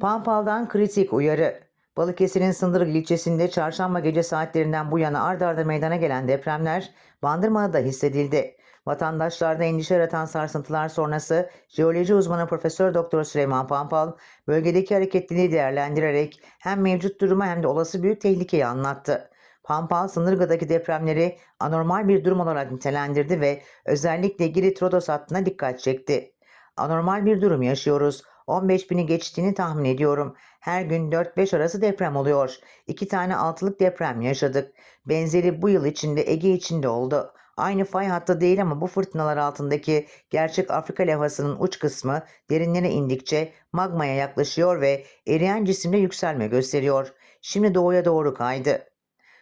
Pampal'dan kritik uyarı. Balıkesir'in Sındırgı ilçesinde çarşamba gece saatlerinden bu yana ard arda meydana gelen depremler Bandırma'da da hissedildi. Vatandaşlarda endişe yaratan sarsıntılar sonrası jeoloji uzmanı Profesör Doktor Süleyman Pampal bölgedeki hareketliliği değerlendirerek hem mevcut durumu hem de olası büyük tehlikeyi anlattı. Pampal Sındırgı'daki depremleri anormal bir durum olarak nitelendirdi ve özellikle Girit-Rodos hattına dikkat çekti. Anormal bir durum yaşıyoruz. 15 bini geçtiğini tahmin ediyorum. Her gün 4-5 arası deprem oluyor. İki tane altılık deprem yaşadık. Benzeri bu yıl içinde Ege içinde oldu. Aynı fay hattı değil ama bu fırtınalar altındaki gerçek Afrika levhasının uç kısmı derinlere indikçe magmaya yaklaşıyor ve eriyen cisimde yükselme gösteriyor. Şimdi doğuya doğru kaydı.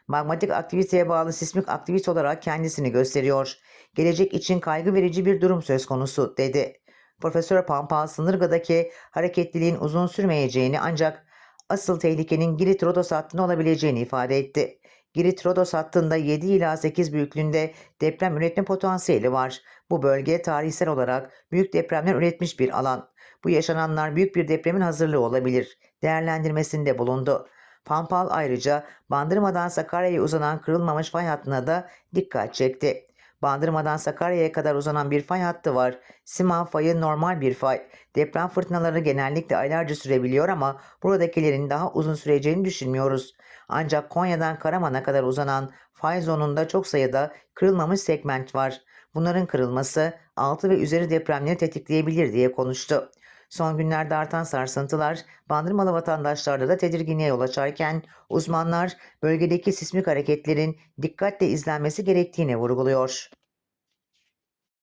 Magmatik aktiviteye bağlı sismik aktivite olarak kendisini gösteriyor. Gelecek için kaygı verici bir durum söz konusu dedi. Profesör Pampal Sınırga'daki hareketliliğin uzun sürmeyeceğini ancak asıl tehlikenin Girit-Rodos hattında olabileceğini ifade etti. Girit-Rodos hattında 7 ila 8 büyüklüğünde deprem üretme potansiyeli var. Bu bölge tarihsel olarak büyük depremler üretmiş bir alan. Bu yaşananlar büyük bir depremin hazırlığı olabilir. Değerlendirmesinde bulundu. Pampal ayrıca Bandırma'dan Sakarya'ya uzanan kırılmamış fay hattına da dikkat çekti. Bandırma'dan Sakarya'ya kadar uzanan bir fay hattı var. Siman fayı normal bir fay. Deprem fırtınaları genellikle aylarca sürebiliyor ama buradakilerin daha uzun süreceğini düşünmüyoruz. Ancak Konya'dan Karaman'a kadar uzanan fay zonunda çok sayıda kırılmamış segment var. Bunların kırılması altı ve üzeri depremleri tetikleyebilir diye konuştu. Son günlerde artan sarsıntılar Bandırmalı vatandaşlarda da tedirginliğe yol açarken uzmanlar bölgedeki sismik hareketlerin dikkatle izlenmesi gerektiğini vurguluyor.